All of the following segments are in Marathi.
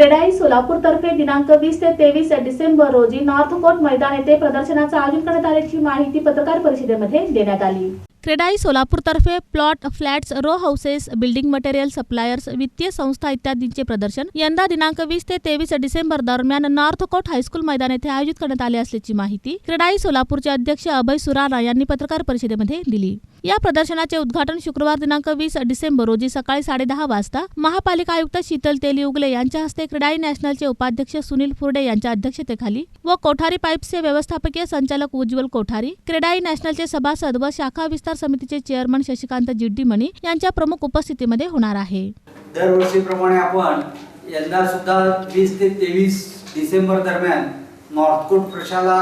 क्रेडाई सोलापूर तर्फे दिनांक वीस ते तेवीस डिसेंबर रोजी नॉर्थ कोर्ट मैदान येथे प्रदर्शनाचं आयोजन करण्यात आल्याची माहिती पत्रकार परिषदेमध्ये देण्यात आली. CREDAI सोलापूरतर्फे plot flats row houses building material suppliers वित्तीय संस्था इत्यादींचे प्रदर्शन यंदा दिनांक वीस ते तेवीस डिसेंबर दरम्यान नॉर्थ कोर्ट हायस्कूल मैदान येथे आयोजित करण्यात आले असल्याची माहिती क्रेडाई सोलापूरचे अध्यक्ष अभय सुराणा यांनी पत्रकार परिषदेमध्ये दिली. या प्रदर्शनाचे उद्घाटन शुक्रवार दिनांक वीस डिसेंबर रोजी सकाळी साडेदहा वाजता महापालिका आयुक्त शीतल तेली उगले यांच्या हस्ते क्रेडाई नॅशनलचे उपाध्यक्ष सुनील फुर्डे यांच्या अध्यक्षतेखाली व कोठारी पाईप्सचे व्यवस्थापकीय संचालक उज्ज्वल कोठारी क्रेडाई नॅशनलचे सभासद व शाखा विस्तार समितीचे चेअरमन शशिकांत जिड्डीमणी यांच्या प्रमुख उपस्थितीमध्ये होणार आहे. दरवर्षीप्रमाणे आपण यंदा सुद्धा वीस ते तेवीस डिसेंबर दरम्यान नॉर्थकोट प्रशाला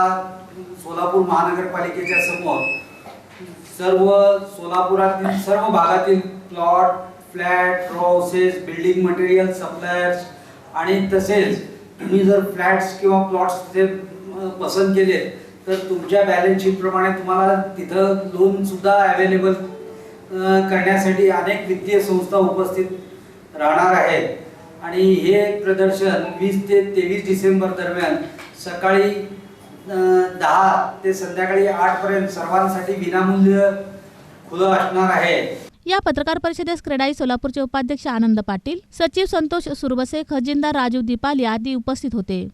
सोलापूर महानगरपालिकेच्या समोर सर्व सोलापुरातील सर्व भागातील plot flat row houses building material suppliers आणि तसेच तुम्ही जर फ्लॅट्स किंवा प्लॉट्स तिथे पसंत केले तर तुमच्या बॅलन्स शीटप्रमाणे तुम्हाला तिथं लोन सुद्धा अवेलेबल करण्यासाठी अनेक वित्तीय संस्था उपस्थित राहणार आहेत. आणि हे प्रदर्शन वीस ते तेवीस डिसेंबर दरम्यान सकाळी दहा ते संध्याकाळी आठपर्यंत सर्वांसाठी विनामूल्य खुलं असणार आहे. या पत्रकार परिषदेस क्रेडाई सोलापूरचे उपाध्यक्ष आनंद पाटील सचिव संतोष सुरवसे खजिनदार राजीव दिपाली आदी उपस्थित होते.